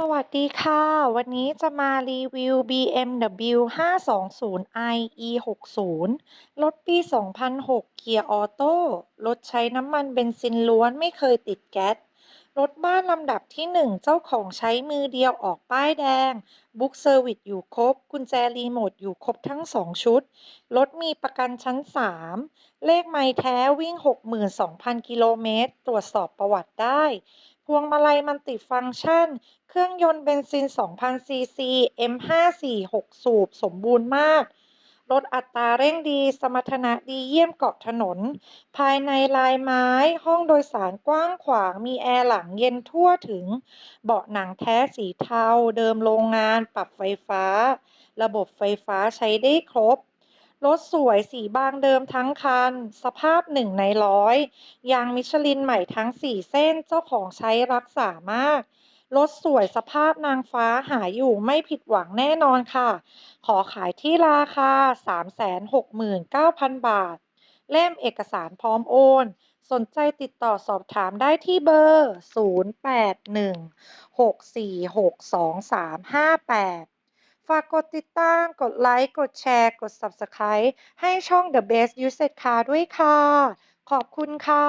สวัสดีค่ะ วันนี้จะมารีวิว BMW 520i E60 รถปี 2006 เกียร์ออโต้ รถใช้น้ำมันเบนซินล้วนไม่เคยติดแก๊ส รถบ้านลำดับที่ 1 เจ้าของใช้มือเดียวออกป้ายแดง บุ๊กเซอร์วิสอยู่ครบ กุญแจรีโมทอยู่ครบทั้ง 2 ชุด รถมีประกันชั้น 3 เลขไมล์แท้วิ่ง 62,000 กิโลเมตร ตรวจสอบประวัติได้ พวงมาลัยมันติฟังก์ชัน เครื่องยนต์เบนซิน 2,000ซีซี M54 6 สูบ สมบูรณ์มาก รถอัตราเร่งดี สมรรถนะดีเยี่ยมเกาะถนน ภายในลายไม้ ห้องโดยสารกว้างขวาง มีแอร์หลังเย็นทั่วถึง เบาะหนังแท้สีเทา เดิมโรงงาน ปรับไฟฟ้า ระบบไฟฟ้าใช้ได้ครบ รถสวยสีบางเดิมทั้งคัน สภาพ1ในร้อย ยางมิชลินใหม่ทั้ง 4 เส้น เจ้าของใช้รักษามาก รถสวยสภาพนางฟ้าหาอยู่ไม่ผิดหวังแน่นอนค่ะ ขอขายที่ราคา 369,000 บาท เล่มเอกสารพร้อมโอน สนใจติดต่อสอบถามได้ที่เบอร์ 0816462358 ฝากกดติดตาม กดไลค์ กดแชร์ กด Subscribe ให้ช่อง The Best Used Car ด้วยค่ะ ขอบคุณค่ะ